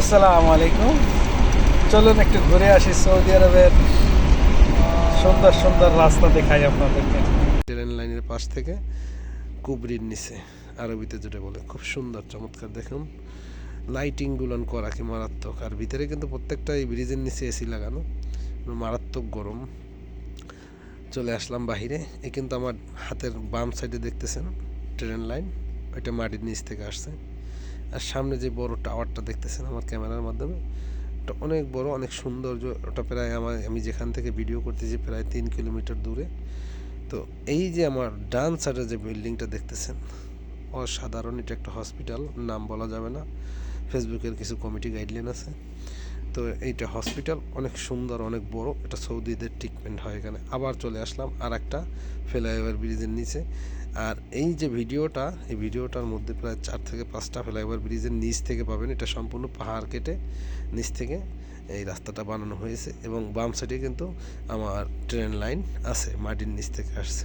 আসসালামু আলাইকুম। চলুন একটু ঘুরে আসি সৌদি আরবের সুন্দর সুন্দর রাস্তা দেখাই আপনাদেরকে। ট্রেন লাইনের পাশ থেকে কুবরির নিচে, আরবিতে যেটা বলে, খুব সুন্দর, চমৎকার। দেখুন লাইটিং গুলান করা কি মারাত্মক। আর ভিতরে কিন্তু প্রত্যেকটা এই ব্রিজের নিচে এসি লাগানো, মারাত্মক গরম। চলে আসলাম বাহিরে। এ কিন্তু আমার হাতের বাম সাইডে দেখতেছেন, ট্রেন লাইন, ওইটা মাটির নিচ থেকে আসছে। আর সামনে যে বড় টাওয়ারটা দেখতেছেন আমার ক্যামেরার মাধ্যমে, ওটা অনেক বড়, অনেক সৌন্দর্য। ওটা প্রায় আমার, আমি যেখান থেকে ভিডিও করতেছি প্রায় তিন কিলোমিটার দূরে। তো এই যে আমার ডান সাইডে যে বিল্ডিংটা দেখতেছেন, অসাধারণ। এটা একটা হসপিটাল, নাম বলা যাবে না। ফেসবুকের কিছু কমিটি গাইডলাইন আছে। তো এইটা হসপিটাল অনেক সুন্দর, অনেক বড়। এটা সৌদিদের ট্রিটমেন্ট হয় এখানে। আবার চলে আসলাম আর একটা ফ্লাইওভার ব্রিজের নিচে। আর এই যে ভিডিওটা, এই ভিডিওটার মধ্যে প্রায় চার থেকে পাঁচটা ফ্লাইওভার ব্রিজের নিচ থেকে পাবেন। এটা সম্পূর্ণ পাহাড় কেটে নিচ থেকে এই রাস্তাটা বানানো হয়েছে এবং বাম সাইডে কিন্তু আমার ট্রেন লাইন আছে, মাটির নিচ থেকে আসছে।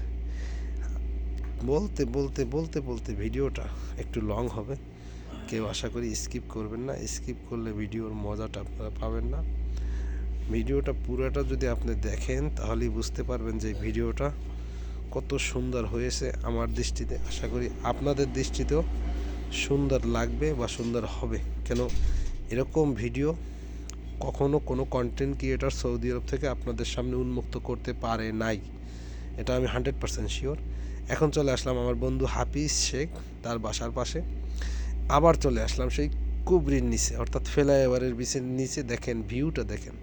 বলতে বলতে বলতে বলতে ভিডিওটা একটু লং হবে। কেউ আশা করি স্কিপ করবেন না। স্কিপ করলে ভিডিওর মজাটা আপনারা পাবেন না। ভিডিওটা পুরোটা যদি আপনি দেখেন, তাহলেই বুঝতে পারবেন যে ভিডিওটা কত সুন্দর হয়েছে আমার দৃষ্টিতে। আশা করি আপনাদের দৃষ্টিতেও সুন্দর লাগবে বা সুন্দর হবে। কেন, এরকম ভিডিও কখনো কোনো কন্টেন্ট ক্রিয়েটর সৌদি আরব থেকে আপনাদের সামনে উন্মুক্ত করতে পারে নাই। এটা আমি হান্ড্রেড পার্সেন্ট শিওর এখন চলে আসলাম আমার বন্ধু হাফিজ শেখ, তার বাসার পাশে। আবার চলে আসলাম সেই কুবরির নিচে, অর্থাৎ ফ্লাইওভারের বিচের নিচে। দেখেন ভিউটা দেখেন।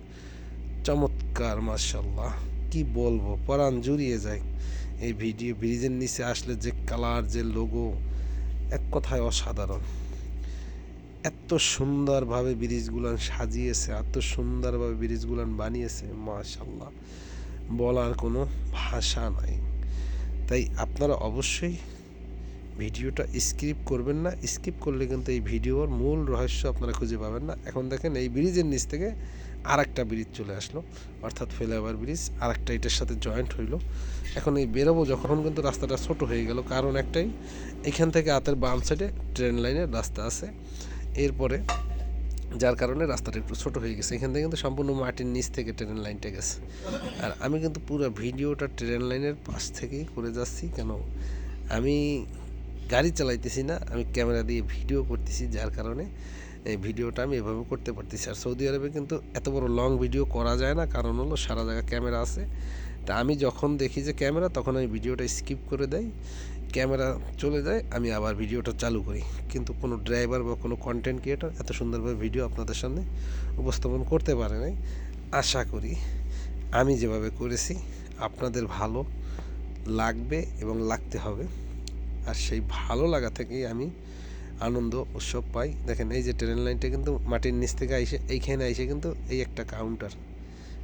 চমৎকার মার্শাল্লাহ কি বলব? পরাণ জুড়িয়ে যায় এই ভিডিও ব্রিজের নিচে আসলে যে কালার যে লোগো এক কথায় অসাধারণ। এত সুন্দরভাবে ব্রিজগুলান সাজিয়েছে, এত সুন্দরভাবে ব্রিজগুলান বানিয়েছে মাশাল্লাহ বলার কোনো ভাষা নাই। তাই আপনারা অবশ্যই ভিডিওটা স্কিপ করবেন না। স্কিপ করলে কিন্তু এই ভিডিওর মূল রহস্য আপনারা খুঁজে পাবেন না। এখন দেখেন এই ব্রিজের নিচ থেকে আর একটা ব্রিজ চলে আসলো। অর্থাৎ ফ্লাইওভার ব্রিজ আর একটা এটার সাথে জয়েন্ট হইল। এখন এই বেরোবো যখন কিন্তু রাস্তাটা ছোট হয়ে গেল। কারণ একটাই, এখান থেকে হাতের বাম সাইডে ট্রেন লাইনের রাস্তা আছে। এরপরে যার কারণে রাস্তাটা একটু ছোট হয়ে গেছে। এখান থেকে কিন্তু সম্পূর্ণ মাটির নিচ থেকে ট্রেন লাইনটা গেছে। আর আমি কিন্তু পুরো ভিডিওটা ট্রেন লাইনের পাশ থেকেই করে যাচ্ছি। কেন? আমি গাড়ি চালাইতেছি না, আমি ক্যামেরা দিয়ে ভিডিও করতেছি, যার কারণে এই ভিডিওটা আমি এভাবে করতে পারতেছি। আর সৌদি আরবে কিন্তু এত বড় লং ভিডিও করা যায় না, কারণ হলো সারা জায়গায় ক্যামেরা আছে। তা আমি যখন দেখি যে ক্যামেরা, তখন আমি ভিডিওটা স্কিপ করে দেই, ক্যামেরা চলে যায়, আমি আবার ভিডিওটা চালু করি। কিন্তু কোনো ড্রাইভার বা কোনো কন্টেন্ট ক্রিয়েটার এত সুন্দরভাবে ভিডিও আপনাদের সামনে উপস্থাপন করতে পারে নাই। আশা করি আমি যেভাবে করেছি, আপনাদের ভালো লাগবে এবং লাগতে হবে। আর সেই ভালো লাগা থেকেই আমি আনন্দ, উৎসব পাই। দেখেন, এই যে ট্রেন লাইনটা কিন্তু মাটির নিচ থেকে আইসে, এইখানে আইসে কিন্তু এই একটা কাউন্টার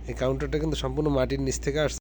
এই কাউন্টারটা কিন্তু সম্পূর্ণ মাটির নিচ থেকে আসছে।